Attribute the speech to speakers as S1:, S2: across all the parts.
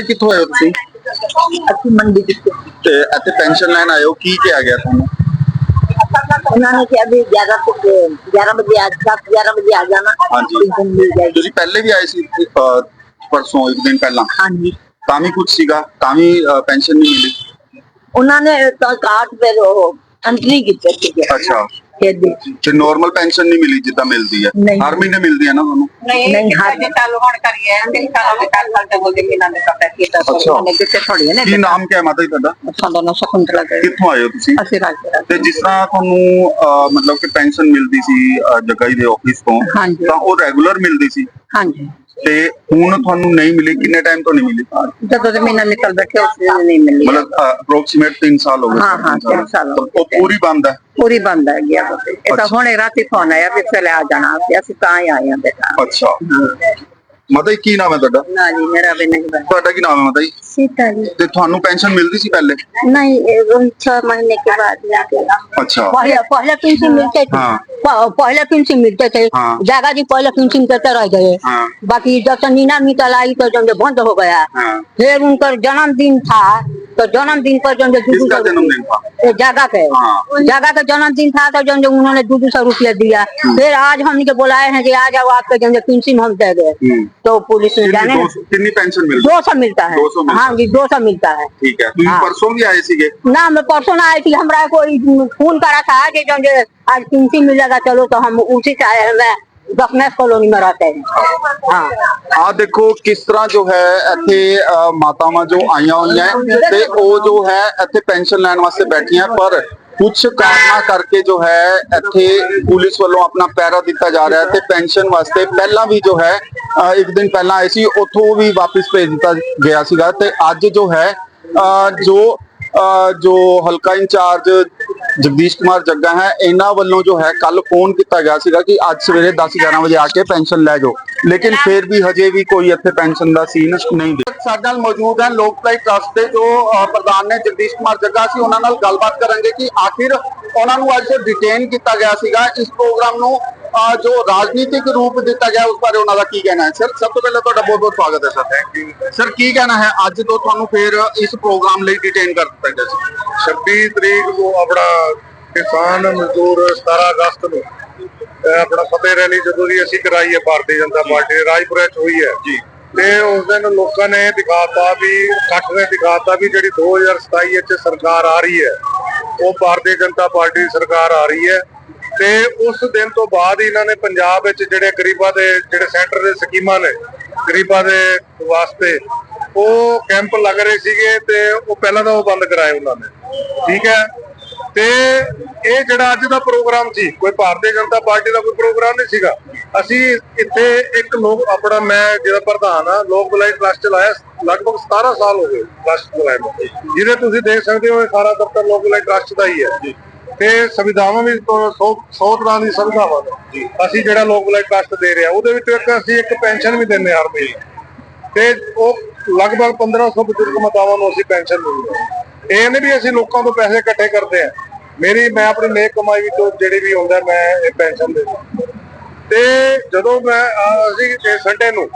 S1: ਮਾਤਾ ਜੀ ਕਿੱਥੋਂ ਆਏ ਹੋ ਤੁਸੀਂ?
S2: ਅਸੀਂ ਮੰਡੀ ਵਿੱਚ
S1: ਤੇ ਇੱਥੇ ਪੈਨਸ਼ਨ ਲੈਣ ਆਏ ਹੋ ਕੀ ਕਿਹਾ ਗਿਆ ਤੁਹਾਨੂੰ?
S2: ਉਹਨਾਂ ਨੇ ਕਿਹਾ ਵੀ 11 ਤੋਂ 11 ਵਜੇ ਆ 10 11 ਵਜੇ ਆ ਜਾਣਾ।
S1: ਹਾਂਜੀ।
S2: pension ਮਿਲ ਜਾਏਗੀ
S1: ਤੁਸੀਂ ਪਹਿਲੇ ਵੀ ਆਏ ਸੀ ਅਹ, ਪਰਸੋਂ ਇੱਕ ਦਿਨ ਪਹਿਲਾਂ?
S2: ਹਾਂਜੀ।
S1: ਤਾਂ ਵੀ ਕੁਝ ਸੀਗਾ ਤਾਂ ਵੀ ਪੈਨਸ਼ਨ ਨਹੀਂ ਮਿਲੀ?
S2: ਉਹਨਾਂ ਨੇ ਤਾਂ ਕਾਰਡ ਫਿਰ ਉਹ ਐਂਟਰੀ ਕੀਤੀ ਸੀ
S1: ਅੱਛਾ।
S2: ਇਹਦੇ
S1: ਤੇ ਨਾਰਮਲ ਪੈਨਸ਼ਨ ਨਹੀਂ ਮਿਲੀ ਜਿੱਦਾਂ ਮਿਲਦੀ ਹੈ?
S2: ਨਹੀਂ।
S1: ਹਰ ਮਹੀਨੇ ਮਿਲਦੀ ਹੈ ਨਾ ਤੁਹਾਨੂੰ?
S2: ਨਹੀਂ
S3: ਸਾਡੇ ਚਾਲੂ ਹੋਣ ਕਰੀਏ ਤੇ ਚਾਲੂ ਦੇ ਕਰ ਸਕਦੇ ਹੋ ਜਿੰਨੀ ਨਾਲ ਦਾ
S1: ਪੈਸੇ
S3: ਤਾਂ ਸੋਨੇ ਕਿਤੇ ਥੋੜੀ ਨੇ
S1: ਕੀ ਨਾਮ ਕਿਆ ਮਾਤਾ ਜੀ ਤੁਹਾਡਾ?
S3: ਸਾਡਾ ਨਾਮ ਸ਼ਕੁੰਤਲਾ
S1: ਕਿੱਥੋਂ ਆਏ ਹੋ ਤੁਸੀਂ? ਜਿਸ ਤਰ੍ਹਾਂ ਤੁਹਾਨੂੰ ਮਿਲਦੀ ਸੀ?
S3: ਹਾਂਜੀ।
S1: ਤੇ ਹੁਣ ਤੁਹਾਨੂੰ ਨਹੀਂ ਮਿਲੀ ਕਿੰਨੇ ਟਾਈਮ ਤੋਂ ਨਹੀਂ ਮਿਲੀ?
S3: ਜਦੋਂ ਦੇ ਮਹੀਨਾ ਨਿਕਲ ਬੈਠੇ ਉਸ ਦਿਨ ਨਹੀਂ ਮਿਲੀ।
S1: ਮਤਲਬ ਅਪਰੋਕਸੀਮੇਟ 3 ਸਾਲ ਹੋ ਗਏ।
S3: ਹਾਂ, ਹਾਂ,
S1: ਤਿੰਨ
S3: ਤਿੰਨ ਸਾਲ ਹੋ
S1: ਉਹ ਪੂਰੀ ਬੰਦ ਹੈ?
S3: ਪੂਰੀ ਬੰਦ ਹੈ ਗਿਆ ਇਹ ਤਾਂ। ਹੁਣੇ ਰਾਤੀ ਫੋਨ ਆਇਆ ਵੀ ਚਲੇ ਆ ਜਾਣਾ ਅਸੀਂ ਤਾਂ ਹੀ ਆਏ ਹਾਂ ਬੇਟਾ।
S1: ਅੱਛਾ। ਮਾਤਾ ਜੀ ਕੀ ਨਾਮ ਹੈ ਤੁਹਾਡਾ
S3: ਨਾ ਜੀ ਮੇਰਾ ਵੀ नहीं बना
S1: ਤੁਹਾਡਾ ਕੀ ਨਾਮ ਹੈ ਮਾਤਾ ਜੀ
S2: ਸੀਤਾ ਜੀ
S1: ਤੇ ਤੁਹਾਨੂੰ ਪੈਨਸ਼ਨ ਮਿਲਦੀ ਸੀ ਪਹਿਲੇ
S2: नहीं छह महीने के बाद जाके
S1: ਅੱਛਾ
S2: पहले पहले पेंशन मिलते थे
S1: हाँ।
S2: प- पहले पेंशन मिलते थे
S1: हाँ।
S2: जागा जी पहले पेंशन करते रह गए
S1: हाँ।
S2: बाकी जब से नीना निकल आई तो जब बंद हो गया
S1: हाँ।
S2: फिर उनका जन्मदिन था तो जन्मदिन पर जो जो
S1: किसका जन्मदिन था?
S2: जागा के।
S1: हाँ।
S2: जागा के जन्मदिन था तो जन उन्होंने दो दो सौ रूपया दिया। हाँ। फिर आज हम इनके बुलाए हैं कि आज आओ आपके जन पेंशन हम दे गए
S1: हम्म।
S2: तो पुलिस ने जाने
S1: कितनी पेंशन मिलती?
S2: दो सौ मिलता है। हाँ जी दो सौ मिलता है।
S1: ठीक है। तो
S2: हाँ।
S1: परसों भी आए थे
S2: ना मैं परसों ना आई थी। हमारा कोई फ़ोन करा था कि जो आज पेंशन मिल जाएगा चलो तो हम उसी से आए हैं। दसनेस कॉलोनी में रहते हैं हाँ
S1: ਆ ਦੇਖੋ ਕਿਸ ਤਰ੍ਹਾਂ ਜੋ ਹੈ ਇੱਥੇ ਅਹ, ਮਾਤਾਵਾਂ ਜੋ ਆਈਆਂ ਹੋਈਆਂ ਹੈ ਤੇ ਉਹ ਜੋ ਹੈ ਇੱਥੇ ਪੈਨਸ਼ਨ ਲੈਣ ਵਾਸਤੇ ਬੈਠੀਆਂ ਪਰ ਕੁਝ ਕਾਰਨਾਂ ਕਰਕੇ ਜੋ ਹੈ ਇੱਥੇ ਪੁਲਿਸ ਵੱਲੋਂ ਆਪਣਾ ਪਹਿਰਾ ਦਿੱਤਾ ਜਾ ਰਿਹਾ ਹੈ ਤੇ ਪੈਨਸ਼ਨ ਵਾਸਤੇ ਪਹਿਲਾਂ ਵੀ ਜੋ ਹੈ ਅਹ, ਇੱਕ ਦਿਨ ਪਹਿਲਾਂ ਆਏ ਸੀ ਉੱਥੋਂ ਵੀ ਵਾਪਸ ਭੇਜ ਦਿੱਤਾ ਗਿਆ ਸੀਗਾ ਤੇ ਅੱਜ ਜੋ ਹੈ ਅਹ, ਜੋ ਅਹ, ਜੋ ਹਲਕਾ ਇੰਚਾਰਜ ਜਗਦੀਸ਼ ਕੁਮਾਰ ਜੱਗਾ ਹੈ ਇਹਨਾਂ ਵੱਲੋਂ ਜੋ ਹੈ ਕੱਲ ਫੋਨ ਕੀਤਾ ਗਿਆ ਸੀਗਾ ਕਿ ਅੱਜ ਸਵੇਰੇ 10 11 ਵਜੇ ਆ ਕੇ ਪੈਨਸ਼ਨ ਲੈ ਜਾਓ। ਲੇਕਿਨ ਫਿਰ ਵੀ ਹਜੇ ਵੀ ਕੋਈ ਇੱਥੇ ਪੈਨਸ਼ਨ ਦਾ ਸੀਨ ਨਹੀਂ ਦੇ ਸਾਡੇ ਨਾਲ ਮੌਜੂਦ ਹੈ ਲੋਕ ਭਲਾਈ ਟਰਸਟ ਦੇ ਜੋ ਪ੍ਰਧਾਨ ਨੇ ਜਗਦੀਸ਼ ਕੁਮਾਰ ਜੱਗਾ ਸੀ ਉਹਨਾਂ ਨਾਲ ਗੱਲਬਾਤ ਕਰਾਂਗੇ ਕਿ ਆਖਿਰ ਉਹਨਾਂ ਨੂੰ ਅੱਜ ਡਿਟੇਨ ਕੀਤਾ ਗਿਆ ਸੀਗਾ। ਇਸ ਪ੍ਰੋਗਰਾਮ ਨੂੰ ਜੋ ਰਾਜਨੀਤਿਕ ਰੂਪ ਦਿੱਤਾ ਗਿਆ ਉਸ ਬਾਰੇ ਉਹਨਾਂ ਦਾ ਕੀ ਕਹਿਣਾ ਹੈ? ਸਰ ਸਭ ਤੋਂ ਪਹਿਲਾਂ ਤੁਹਾਡਾ ਬਹੁਤ ਬਹੁਤ ਸਵਾਗਤ ਹੈ ਸਰ। ਥੈਂਕ ਯੂ ਸਰ ਕੀ ਕਹਿਣਾ ਹੈ? ਅੱਜ ਤੋਂ ਤੁਹਾਨੂੰ ਫਿਰ ਇਸ ਪ੍ਰੋਗਰਾਮ ਲਈ ਡਿਟੇਨ ਕਰ ਦਿੱਤਾ ਗਿਆ ਸੀ।
S4: 26 ਤਰੀਕ ਨੂੰ ਆਪਣਾ ਕਿਸਾਨ ਮਜ਼ਦੂਰ 17 ਅਗਸਤ ਨੂੰ ਆਪਣਾ ਫਤਿਹ ਰੈਲੀ ਜਦੋਂ ਦੀ ਅਸੀਂ ਕਰਾਈ ਹੈ ਭਾਰਤੀ ਜਨਤਾ ਪਾਰਟੀ ਦੀ, ਰਾਜਪੁਰੇ ਚ ਹੋਈ ਹੈ।
S1: ਜੀ।
S4: ਤੇ ਉਸ ਦਿਨ ਲੋਕਾਂ ਨੇ ਦਿਖਾਤਾ ਵੀ ਇਕੱਠ ਨੇ ਦਿਖਾਤਾ ਵੀ ਜਿਹੜੀ 2027 ਵਿੱਚ ਸਰਕਾਰ ਆ ਰਹੀ ਹੈ ਉਹ ਭਾਰਤੀ ਜਨਤਾ ਪਾਰਟੀ ਦੀ ਸਰਕਾਰ ਆ ਰਹੀ ਹੈ। ਤੇ ਉਸ ਦਿਨ ਤੋਂ ਬਾਅਦ ਇਹਨਾਂ ਨੇ ਪੰਜਾਬ ਵਿੱਚ ਜਿਹੜੇ ਗਰੀਬਾਂ ਦੇ ਜਿਹੜੇ ਸੈਂਟਰ ਦੇ ਸਕੀਮਾਂ ਨੇ ਗਰੀਬਾਂ ਦੇ ਵਾਸਤੇ ਉਹ ਕੈਂਪ ਲੱਗ ਰਹੇ ਸੀਗੇ ਤੇ ਉਹ ਪਹਿਲਾਂ ਤਾਂ ਉਹ ਬੰਦ ਕਰਾਏ ਉਹਨਾਂ ਨੇ। ਠੀਕ ਹੈ? ਤੇ ਇਹ ਜਿਹੜਾ ਅੱਜ ਦਾ ਪ੍ਰੋਗਰਾਮ ਸੀ ਕੋਈ ਭਾਰਤੀ ਜਨਤਾ ਪਾਰਟੀ ਦਾ ਕੋਈ ਪ੍ਰੋਗਰਾਮ ਨਹੀਂ ਸੀਗਾ। ਅਸੀਂ ਇੱਥੇ ਇੱਕ ਲੋਕ ਆਪਣਾ ਮੈਂ ਜਿਹੜਾ ਪ੍ਰਧਾਨ ਆ ਲੋਕ ਭਲਾਈ ਟਰਸਟ ਚਲਾਇਆ ਲਗਭਗ 17 ਸਾਲ ਹੋ ਗਏ ਟਰਸਟ ਚਲਾਏ ਨੂੰ। ਜਿਹਦੇ ਤੁਸੀਂ ਦੇਖ ਸਕਦੇ ਹੋ ਇਹ ਸਾਰਾ ਦਫ਼ਤਰ ਲੋਕ ਭਲਾਈ ਟਰਸਟ ਦਾ ਹੀ ਹੈ। ਤੇ ਸੰਵਿਧਾਵਾਂ ਵੀ 100 100 ਤਰ੍ਹਾਂ ਦੀ ਸੰਵਿਧਾਵਾਂ ਨੇ। ਅਸੀਂ ਜਿਹੜਾ ਲੋਕ ਭਲਾਈ ਟਰਸਟ ਦੇ ਰਿਹਾ ਉਹਦੇ ਵਿੱਚ ਇੱਕ ਅਸੀਂ ਇੱਕ ਪੈਨਸ਼ਨ ਵੀ ਦਿੰਦੇ ਹਾਂ ਹਰ ਮਹੀਨੇ। ਤੇ ਉਹ ਲਗਭਗ 1500 ਬਜ਼ੁਰਗ ਮਾਤਾਵਾਂ ਨੂੰ ਅਸੀਂ ਪੈਨਸ਼ਨ ਦਿੰਦੇ ਹਾਂ। ਇਹ ਨਹੀਂ ਵੀ ਅਸੀਂ ਲੋਕਾਂ ਤੋਂ ਪੈਸੇ ਇਕੱਠੇ ਕਰਦੇ ਆ। ਮੇਰੀ ਮੈਂ ਆਪਣੀ ਨੇਕ ਕਮਾਈ ਵਿੱਚੋਂ ਜਿਹੜੀ ਵੀ ਆਉਂਦਾ ਮੈਂ ਇਹ ਪੈਨਸ਼ਨ ਦਿੰਦਾ। ਤੇ ਜਦੋਂ ਮੈਂ ਅਸੀਂ ਸੰਡੇ ਨੂੰ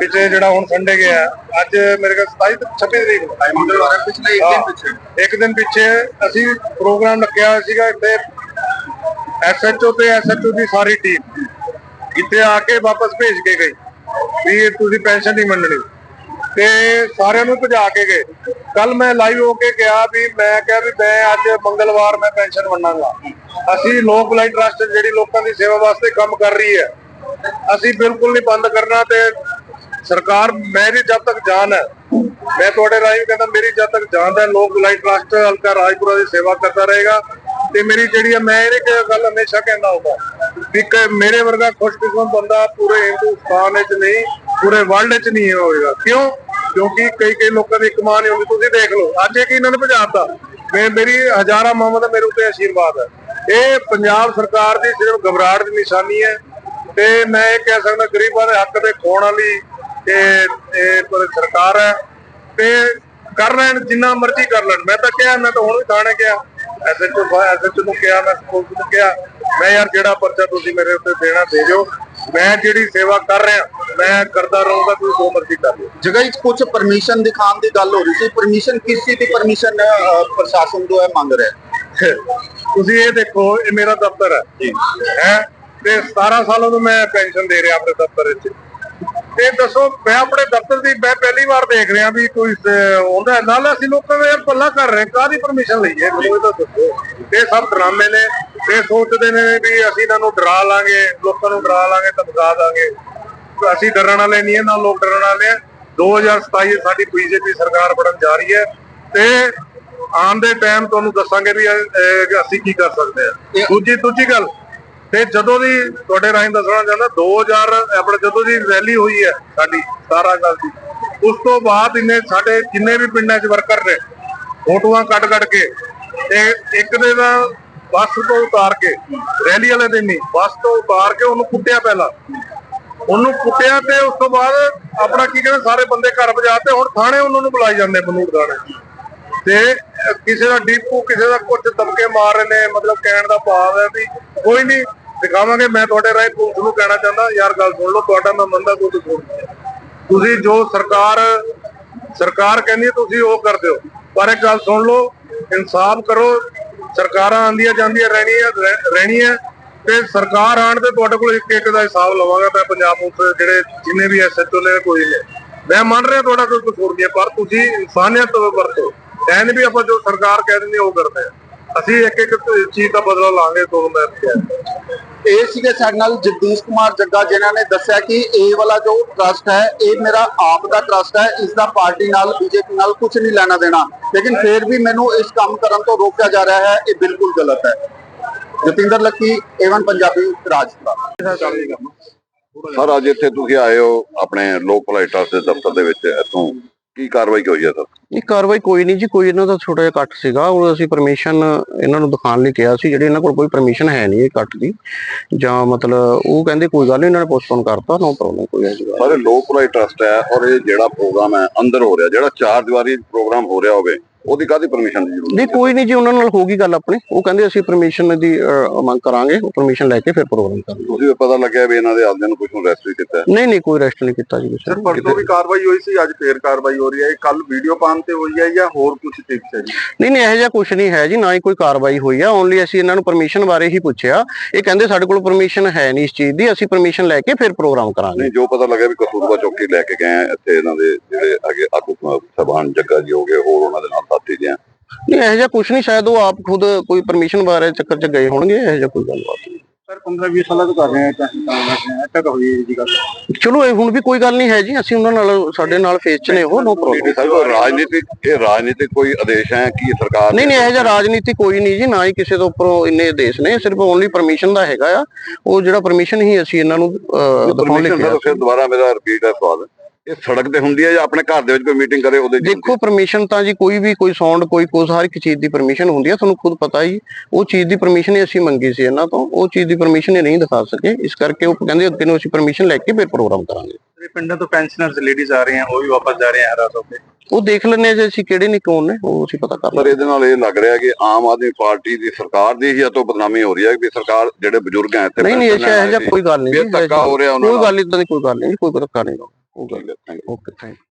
S4: ਪਿੱਛੇ ਜਿਹੜਾ ਹੁਣ ਸੰਡੇ ਗਿਆ ਅੱਜ ਮੇਰੇ ਕੋਲ 27 ਤੇ 26 ਤਰੀਕ ਨੂੰ।
S1: ਮੰਗਲਵਾਰ ਪਿਛਲੇ ਇੱਕ ਦਿਨ ਪਿੱਛੇ।
S4: ਇੱਕ ਦਿਨ ਪਿੱਛੇ ਅਸੀਂ ਪ੍ਰੋਗਰਾਮ ਰੱਖਿਆ ਹੋਇਆ ਸੀਗਾ ਇੱਥੇ। ਐਸਐਚਓ ਤੇ ਐਸਐਚਓ ਦੀ ਸਾਰੀ ਟੀਮ ਇੱਥੇ ਆ ਕੇ ਵਾਪਸ ਭੇਜ ਕੇ ਗਈ ਵੀ ਤੁਸੀਂ ਪੈਨਸ਼ਨ ਨਹੀਂ ਮੰਨਣੀ। ਤੇ ਸਾਰਿਆਂ ਨੂੰ ਭਜਾ ਕੇ ਗਏ। ਕੱਲ ਮੈਂ ਲਾਈਵ ਹੋ ਕੇ ਗਿਆ ਵੀ ਮੈਂ ਕਿਹਾ ਵੀ ਮੈਂ ਅੱਜ ਮੰਗਲਵਾਰ ਮੈਂ ਪੈਨਸ਼ਨ ਵੰਡਾਂਗਾ ਅਸੀਂ ਲੋਕ ਭਲਾਈ ਟਰਸਟ ਜਿਹੜੀ ਲੋਕਾਂ ਦੀ ਸੇਵਾ ਵਾਸਤੇ ਕੰਮ ਕਰ ਰਹੀ ਹੈ, ਅਸੀਂ ਬਿਲਕੁਲ ਨਹੀਂ ਬੰਦ ਕਰਨਾ ਤੇ ਸਰਕਾਰ ਮੇਰੀ ਜਦ ਤੱਕ ਜਾਨ ਹੈ, ਮੈਂ ਤੁਹਾਡੇ ਰਾਹੀਂ ਕਹਿੰਦਾ ਮੇਰੀ ਜਦ ਤੱਕ ਜਾਨ ਹੈ, ਲੋਕ ਭਲਾਈ ਟਰਸਟ ਹਲਕਾ ਰਾਜਪੁਰਾ ਦੀ ਸੇਵਾ ਕਰਦਾ ਰਹੇਗਾ ਤੇ ਮੇਰੀ ਜਿਹੜੀ ਹੈ, ਮੈਂ ਇਹ ਗੱਲ ਹਮੇਸ਼ਾ ਕਹਿੰਦਾ ਹੁੰਦਾ ਵੀ ਕਿ ਮੇਰੇ ਵਰਗਾ ਖੁਸ਼ਕਿਸਮਤ ਬੰਦਾ ਪੂਰੇ ਹਿੰਦੁਸਤਾਨ ਵਿੱਚ ਨਹੀਂ, ਪੂਰੇ ਵਰਲਡ ਵਿੱਚ ਨਹੀਂ ਹੋਏਗਾ। ਕਿਉਂ? ਕਿਉਂਕਿ ਕਈ ਕਈ ਲੋਕਾਂ ਦੀ ਕਮਾਨ ਨਹੀਂ ਹੁੰਦੀ, ਤੁਸੀਂ ਦੇਖ ਲਓ। ਅੱਜ ਇਹ ਕਿ ਇਹਨਾਂ ਨੇ ਭਜਾਤਾ ਮੈਂ ਮੇਰੀ ਹਜ਼ਾਰਾਂ ਮੁਹੰਮਦ ਦਾ ਮੇਰੇ ਉੱਤੇ ਆਸ਼ੀਰਵਾਦ ਹੈ ਇਹ ਪੰਜਾਬ ਸਰਕਾਰ ਦੀ ਸਿਰਫ ਘਬਰਾਹਟ ਦੀ ਨਿਸ਼ਾਨੀ ਹੈ ਤੇ ਮੈਂ ਇਹ ਕਹਿ ਸਕਦਾ, ਗਰੀਬਾਂ ਦੇ ਹੱਕ ਦੇ ਖੋਣ ਵਾਲੀ ਇਹ ਇਹ ਪਰ ਸਰਕਾਰ ਹੈ। ਤੇ ਕਰ ਲੈਣ, ਜਿੰਨਾ ਮਰਜ਼ੀ ਕਰ ਲੈਣ। ਮੈਂ ਤਾਂ ਕਿਹਾ, ਮੈਂ ਤਾਂ ਹੁਣ ਵੀ ਥਾਣੇ ਗਿਆ। ਐਸਐਚਓ ਐਸਐਚਓ ਨੂੰ ਕਿਹਾ, ਮੈਂ ਪੁਲਿਸ ਨੂੰ ਕਿਹਾ, ਮੈਂ ਯਾਰ ਜਿਹੜਾ ਪਰਚਾ ਤੁਸੀਂ ਮੇਰੇ ਉੱਤੇ ਦੇਣਾ, ਦੇ ਦਿਓ। ਮੈਂ ਜਿਹੜੀ ਸੇਵਾ ਕਰ ਰਿਹਾ ਮੈਂ ਕਰਦਾ ਰਹੂੰਗਾ ਤੁਸੀਂ ਜੋ ਮਰਜ਼ੀ ਕਰ ਲਿਓ।
S1: ਜਗ੍ਹਾ ਵਿੱਚ ਕੁਝ ਪਰਮਿਸ਼ਨ ਦਿਖਾਉਣ ਦੀ ਗੱਲ ਹੋ ਰਹੀ ਸੀ। ਪਰਮਿਸ਼ਨ ਕਿਸ ਚੀਜ਼ ਦੀ ਪਰਮਿਸ਼ਨ ਪ੍ਰਸ਼ਾਸਨ ਜੋ ਹੈ ਮੰਗ ਰਿਹਾ?
S4: ਤੁਸੀਂ ਇਹ ਦੇਖੋ ਇਹ ਮੇਰਾ ਦਫ਼ਤਰ ਹੈ।
S1: ਜੀ।
S4: ਹੈ? ਤੇ 17 ਸਾਲਾਂ ਤੋਂ ਮੈਂ ਪੈਨਸ਼ਨ ਦੇ ਰਿਹਾ ਆਪਣੇ ਦਫ਼ਤਰ ਵਿੱਚ। ਇਹ ਦੱਸੋ ਮੈਂ ਆਪਣੇ ਦਫ਼ਤਰ ਦੀ ਮੈਂ ਪਹਿਲੀ ਵਾਰ ਦੇਖ ਰਿਹਾ ਵੀ ਕੋਈ ਹੁੰਦਾ। ਨਾਲ ਅਸੀਂ ਲੋਕਾਂ ਦਾ ਯਾਰ ਪੱਲਾ ਕਰ ਰਹੇ ਕਾਦੀ ਪਰਮਿਸ਼ਨ ਲਈ ਹੈ? ਮੈਨੂੰ ਇਹ ਤਾਂ ਦੱਸੋ। ਇਹ ਸਭ ਡਰਾਮੇ ਨੇ। ਇਹ ਸੋਚਦੇ ਨੇ ਵੀ ਅਸੀਂ ਇਹਨਾਂ ਨੂੰ ਡਰਾ ਲਾਂਗੇ ਲੋਕਾਂ ਨੂੰ ਡਰਾ ਲਾਂਗੇ ਧਮਕਾ ਦਾਂਗੇ। ਅਸੀਂ ਡਰਨ ਵਾਲੇ ਨਹੀਂ ਹੈ ਨਾ ਲੋਕ ਡਰਨ ਵਾਲੇ ਆ। 2027 ਸਾਡੀ ਬੀਜੇਪੀ ਸਰਕਾਰ ਬਣਨ ਜਾ ਰਹੀ ਹੈ ਤੇ ਆਉਣ ਦੇ ਟਾਈਮ ਤੁਹਾਨੂੰ ਦੱਸਾਂਗੇ ਵੀ ਅਸੀਂ ਕੀ ਕਰ ਸਕਦੇ ਆ। ਦੂਜੀ ਦੂਜੀ ਗੱਲ ਤੇ ਜਦੋਂ ਦੀ ਤੁਹਾਡੇ ਰਾਹੀਂ ਦੱਸਣਾ ਚਾਹੁੰਦਾ 2000 ਆਪਣੇ ਜਦੋਂ ਦੀ ਰੈਲੀ ਹੋਈ ਹੈ ਸਾਡੀ 17 ਅਗਸਤ ਦੀ ਉਸ ਤੋਂ ਬਾਅਦ ਇਹਨੇ ਸਾਡੇ ਜਿੰਨੇ ਵੀ ਪਿੰਡਾਂ 'ਚ ਵਰਕਰ ਨੇ ਫੋਟੋਆਂ ਕੱਢ ਕੱਢ ਕੇ ਤੇ ਇੱਕ ਦੇ ਦਾ ਬੱਸ ਤੋਂ ਉਤਾਰ ਕੇ, ਰੈਲੀ ਵਾਲੇ ਦਿਨ ਨਹੀਂ ਬੱਸ ਤੋਂ ਉਤਾਰ ਕੇ ਉਹਨੂੰ ਕੁੱਟਿਆ ਪਹਿਲਾਂ। ਉਹਨੂੰ ਕੁੱਟਿਆ ਤੇ ਉਸ ਤੋਂ ਬਾਅਦ ਆਪਣਾ ਕੀ ਕਹਿੰਦੇ, ਸਾਰੇ ਬੰਦੇ ਘਰ ਵਜਾ ਤੇ ਹੁਣ ਥਾਣੇ ਉਹਨਾਂ ਨੂੰ ਬੁਲਾਈ ਜਾਂਦੇ ਬਨੂੜ ਥਾਣੇ। ਤੇ ਕਿਸੇ ਦਾ ਡੀਪੂ, ਕਿਸੇ ਦਾ ਕੁਝ ਦਬਕੇ ਮਾਰ ਰਹੇ ਨੇ, ਮਤਲਬ ਕਹਿਣ ਦਾ ਭਾਵ ਹੈ ਵੀ ਕੋਈ ਨਹੀਂ, ਦਿਖਾਵਾਂਗੇ, ਮੈਂ ਤੁਹਾਡੇ ਰਾਹੀਂ ਪੁਲਿਸ ਨੂੰ ਕਹਿਣਾ ਚਾਹੁੰਦਾ, ਯਾਰ ਗੱਲ ਸੁਣ ਲਓ, ਤੁਹਾਡਾ ਮੈਂ ਮੰਨਦਾ ਕੋਈ ਕਸੂਰ ਤੁਸੀਂ ਜੋ ਸਰਕਾਰ ਸਰਕਾਰ ਕਹਿੰਦੀ ਤੁਸੀਂ ਉਹ ਕਰ ਦਿਓ ਪਰ ਇੱਕ ਗੱਲ ਸੁਣ ਲਓ, ਇਨਸਾਫ ਕਰੋ ਸਰਕਾਰਾਂ ਆਂਦੀਆਂ ਜਾਂਦੀਆਂ ਰਹਿਣੀਆਂ ਰਹਿਣੀਆਂ। ਤੇ ਸਰਕਾਰ ਆਣ ਤੇ ਤੁਹਾਡੇ ਕੋਲ ਇੱਕ ਇੱਕ ਦਾ ਹਿਸਾਬ ਲਵਾਂਗਾ ਮੈਂ ਪੰਜਾਬ ਪੁਲਿਸ ਜਿਹੜੇ ਜਿੰਨੇ ਵੀ ਐਸਐਚਓ ਨੇ ਕੋਈ ਨੇ ਮੈਂ ਮੰਨ ਰਿਹਾ ਤੁਹਾਡਾ ਕੋਈ ਕਸੂਰ ਨਹੀਂ ਹੈ, ਪਰ ਤੁਸੀਂ ਇਨਸਾਨੀਅਤ ਵਰਤੋ। ਐਨ ਵੀ ਆਪਾਂ ਜੋ ਸਰਕਾਰ ਕਹਿ ਦਿੰਦੀ ਹੈ ਉਹ ਕਰਦੇ ਆ। ਅਸੀਂ ਇੱਕ ਇੱਕ ਚੀਜ਼ ਦਾ ਬਦਲਾ ਲਾਂਗੇ ਤੁਹਾਨੂੰ ਮੈਂ ਕਿਹਾ
S1: ਇਹ ਸੀਗੇ ਸਾਡੇ ਨਾਲ ਜਗਦੀਸ਼ ਕੁਮਾਰ ਜੱਗਾ ਜਿਨ੍ਹਾਂ ਨੇ ਦੱਸਿਆ ਕਿ ਇਹ ਵਾਲਾ ਜੋ ਟਰਸਟ ਹੈ ਇਹ ਮੇਰਾ ਆਪ ਦਾ ਟਰਸਟ ਹੈ ਇਸ ਦਾ ਪਾਰਟੀ ਨਾਲ ਬੀਜੇਪੀ ਨਾਲ ਕੁਝ ਨਹੀਂ ਲੈਣਾ ਦੇਣਾ। ਲੇਕਿਨ ਫਿਰ ਵੀ ਮੈਨੂੰ ਇਸ ਕੰਮ ਕਰਨ ਤੋਂ ਰੋਕਿਆ ਜਾ ਰਿਹਾ ਹੈ ਇਹ ਬਿਲਕੁਲ ਗਲਤ ਹੈ। ਜਤਿੰਦਰ ਲੱਕੀ ਏਵਨ ਪੰਜਾਬੀ ਰਾਜਪੁਰਾ।
S5: ਸਰ ਅੱਜ ਇੱਥੇ ਤੁਸੀਂ ਆਏ ਹੋ ਆਪਣੇ ਲੋਕ ਭਲਾਈ ਟਰਸਟ ਦੇ ਦਫ਼ਤਰ ਦੇ ਵਿੱਚ ਇੱਥੋਂ ਕੀ ਕਾਰਵਾਈ ਹੋਈ ਹੈ ਸਰ
S6: ਇਹ ਕਾਰਵਾਈ ਕੋਈ ਨਹੀਂ ਜੀ ਕੋਈ ਇਹਨਾਂ ਦਾ ਛੋਟਾ ਜਿਹਾ ਕੱਟ ਸੀਗਾ। ਉਹ ਅਸੀਂ ਪਰਮਿਸ਼ਨ ਇਹਨਾਂ ਨੂੰ ਦਿਖਾਉਣ ਲਈ ਕਿਹਾ ਸੀ ਜਿਹੜੇ ਇਹਨਾਂ ਕੋਲ ਕੋਈ ਪਰਮਿਸ਼ਨ ਹੈ ਨਹੀਂ ਇਹ ਕੱਟ ਦੀ। ਜਾਂ ਮਤਲਬ ਉਹ ਕਹਿੰਦੇ ਕੋਈ ਗੱਲ ਨਹੀਂ ਇਹਨਾਂ ਨੇ ਪੋਸਟਪੋਨ ਕਰਤਾ ਨੋ ਪ੍ਰੋਬਲਮ ਕੋਈ ਐਸੀ ਗੱਲ
S5: ਸਰ ਲੋਕ ਭਲਾਈ ਟਰਸਟ ਹੈ ਔਰ ਇਹ ਜਿਹੜਾ ਪ੍ਰੋਗਰਾਮ ਹੈ ਅੰਦਰ ਹੋ ਰਿਹਾ ਜਿਹੜਾ ਚਾਰ ਦੀਵਾਰੀ ਪ੍ਰੋਗਰਾਮ ਹੋ ਰਿਹਾ ਹੋਵੇ ਉਹਦੀ ਕਾਦੀ ਪਰਮਿਸ਼ਨ ਦੀ ਜ਼ਰੂਰਤ
S6: ਨਹੀਂ ਕੋਈ ਨਹੀਂ ਜੀ ਉਹਨਾਂ ਨਾਲ ਹੋਗੀ ਗੱਲ ਆਪਣੀ। ਉਹ ਕਹਿੰਦੇ ਅਸੀਂ ਪਰਮਿਸ਼ਨ ਦੀ ਮੰਗ ਕਰਾਂਗੇ ਉਹ ਪਰਮਿਸ਼ਨ ਲੈ ਕੇ ਫਿਰ ਪ੍ਰੋਗਰਾਮ ਕਰਾਂਗੇ।
S5: ਤੁਸੀਂ ਪਤਾ ਲੱਗਿਆ ਵੀ ਇਹਨਾਂ ਦੇ ਆਪਦਿਆਂ ਨੂੰ ਕੁਝ ਨੂੰ ਰੈਸਟ ਵੀ ਕੀਤਾ ਹੈ।
S6: ਨਹੀਂ ਨਹੀਂ ਕੋਈ ਰੈਸਟ ਨਹੀਂ ਕੀਤਾ ਜੀ
S1: ਸਰ। ਪਰਸੋਂ ਵੀ ਕਾਰਵਾਈ ਹੋਈ ਸੀ ਅੱਜ ਫੇਰ ਕਾਰਵਾਈ ਹੋ ਰਹੀ ਹੈ। ਇਹ ਕੱਲ ਵੀਡੀਓ ਪਾਉਣ ਤੇ ਹੋਈ ਹੈ ਜਾਂ ਹੋਰ ਕੁਝ ਟਿਪਸ ਹੈ ਜੀ?
S6: ਨਹੀਂ ਨਹੀਂ ਇਹੋ ਜਿਹਾ ਕੁਝ ਨਹੀਂ ਹੈ ਜੀ ਨਾ ਹੀ ਕੋਈ ਕਾਰਵਾਈ ਹੋਈ ਆ। ਓਨਲੀ ਅਸੀਂ ਇਹਨਾਂ ਨੂੰ ਪਰਮਿਸ਼ਨ ਬਾਰੇ ਹੀ ਪੁੱਛਿਆ। ਇਹ ਕਹਿੰਦੇ ਸਾਡੇ ਕੋਲ ਪਰਮਿਸ਼ਨ ਹੈ ਨਹੀਂ ਇਸ ਚੀਜ਼ ਦੀ ਅਸੀਂ ਪਰਮਿਸ਼ਨ ਲੈ ਕੇ ਫਿਰ ਪ੍ਰੋਗਰਾਮ ਕਰਾਂਗੇ।
S5: ਨਹੀਂ ਜੋ ਪਤਾ ਲੱਗਿਆ ਵੀ ਕਸੂਰਬਾ ਚੌਕੀ ਲੈ ਕੇ ਗਏ ਇੱਥੇ ਇਹਨਾਂ ਦੇ ਜਿਹੜੇ ਅੱਗੇ ਆਗੂ ਸਭਾਨ ਜੱਗਾ ਜੀ ਹੋ ਗਏ ਹੋਰ ਉਹਨਾਂ ਦੇ ਨਾਲ ਸਾਥੀ ਜੀ ਆ
S6: ਨਹੀਂ ਇਹੋ ਜਿਹਾ ਕੁਝ ਨਹੀਂ ਸ਼ਾਇਦ ਉਹ ਆਪ ਖੁਦ ਕੋਈ ਪਰਮਿਸ਼ਨ ਬਾਰੇ ਚੱਕਰ 'ਚ ਗਏ ਹੋਣਗੇ ਇਹੋ ਜਿਹਾ ਕੋਈ ਗੱਲਬਾਤ ਨਹੀਂ।
S1: ਸਰ 15 20 ਸਾਲਾਂ ਤੋਂ ਕਰ ਰਹੇ ਹਾਂ ਤਾਂ ਤੱਕ ਹੋਈ ਜੀ ਗੱਲ।
S6: ਚਲੋ ਇਹ ਹੁਣ ਵੀ ਕੋਈ ਗੱਲ ਨਹੀਂ ਹੈ ਜੀ ਅਸੀਂ ਉਹਨਾਂ ਨਾਲ ਸਾਡੇ ਨਾਲ ਫੇਸ 'ਚ ਨੇ ਉਹ ਨੋ ਪ੍ਰੋਬਲਮ
S5: ਰਾਜਨੀਤਿਕ ਇਹ ਰਾਜਨੀਤਿਕ ਕੋਈ ਆਦੇਸ਼ ਹੈ ਕਿ ਸਰਕਾਰ
S6: ਨਹੀਂ ਨਹੀਂ ਇਹੋ ਜਿਹਾ ਰਾਜਨੀਤੀ ਕੋਈ ਨਹੀਂ ਜੀ ਨਾ ਹੀ ਕਿਸੇ ਤੋਂ ਉੱਪਰੋਂ ਇੰਨੇ ਦੇਸ਼ ਨੇ ਸਿਰਫ ਓਨਲੀ ਪਰਮਿਸ਼ਨ ਦਾ ਹੈਗਾ ਆ। ਉਹ ਜਿਹੜਾ ਪਰਮਿਸ਼ਨ ਹੀ ਅਸੀਂ ਇਹਨਾਂ ਨੂੰ ਦਿਖਾਉਣ ਲਈ
S5: ਫਿਰ ਦੁਬਾਰਾ ਮੇਰਾ ਰਿਪੀਟ ਹੈ ਸਵਾਲ। ਇਹ ਸੜਕ ਤੇ ਹੁੰਦੀ ਹੈ ਜਾਂ ਆਪਣੇ ਘਰ ਦੇ ਵਿੱਚ ਕੋਈ ਮੀਟਿੰਗ ਕਰੇ ਉਹਦੇ?
S6: ਦੇਖੋ ਪਰਮਿਸ਼ਨ ਤਾਂ ਜੀ ਕੋਈ ਵੀ ਕੋਈ ਸਾਊਂਡ ਕੋਈ ਕੁਝ ਹਰ ਇੱਕ ਚੀਜ਼ ਦੀ ਪਰਮਿਸ਼ਨ ਹੁੰਦੀ ਹੈ ਤੁਹਾਨੂੰ ਖੁਦ ਪਤਾ ਹੀ। ਉਹ ਚੀਜ਼ ਦੀ ਪਰਮਿਸ਼ਨ ਹੀ ਅਸੀਂ ਮੰਗੀ ਸੀ ਇਹਨਾਂ ਤੋਂ। ਉਹ ਚੀਜ਼ ਦੀ ਪਰਮਿਸ਼ਨ ਹੀ ਨਹੀਂ ਦਿਖਾ ਸਕੇ। ਇਸ ਕਰਕੇ ਉਹ ਕਹਿੰਦੇ ਅੱਗੇ ਨੂੰ ਅਸੀਂ ਪਰਮਿਸ਼ਨ ਲੈ ਕੇ ਫਿਰ ਪ੍ਰੋਗਰਾਮ ਕਰਾਂਗੇ।
S4: ਜਿਹੜੇ ਪਿੰਡਾਂ ਤੋਂ ਪੈਨਸ਼ਨਰਸ ਲੇਡੀਜ਼ ਆ ਰਹੇ ਆ ਉਹ ਵੀ ਵਾਪਸ ਜਾ ਰਹੇ ਆ ਹਰਾਸ ਹੋ ਕੇ
S6: ਉਹ ਦੇਖ ਲੈਣੇ ਜੇ ਅਸੀਂ ਕਿਹੜੇ ਨੇ ਕੌਣ ਨੇ ਉਹ ਅਸੀਂ ਪਤਾ ਕਰ
S5: ਪਰ
S6: ਲਾਂਗੇ
S5: ਇਹਦੇ ਨਾਲ ਇਹ ਲੱਗ ਰਿਹਾ ਕਿ ਆਮ ਆਦਮੀ ਪਾਰਟੀ ਦੀ ਸਰਕਾਰ ਦੀ ਹੀ ਤੋਂ ਬਦਨਾਮੀ ਹੋ ਰਹੀ ਹੈ ਕਿ ਸਰਕਾਰ ਜਿਹੜੇ ਬਜ਼ੁਰਗ ਹੈ ਇੱਥੇ
S6: ਨਹੀਂ ਨਹੀਂ
S5: ਪੈਨਸ਼ਨ
S6: ਇਹ ਜਿਹਾ
S5: ਆਏ।
S6: ਕੋਈ ਗੱਲ ਨਹੀਂ
S5: ਵੀ ਇਹ ਧੱਕਾ ਹੋ ਰਿਹਾ ਉਹਨਾਂ
S6: ਕੋਈ
S5: ਨਾਲ।
S6: ਗੱਲ ਇਦਾਂ ਦੀ ਕੋਈ ਗੱਲ ਨਹੀਂ ਕੋਈ ਧੱਕਾ ਨਹੀਂ। ਉਹ ਗੱਲ
S5: ਠੀਕ ਹੈ,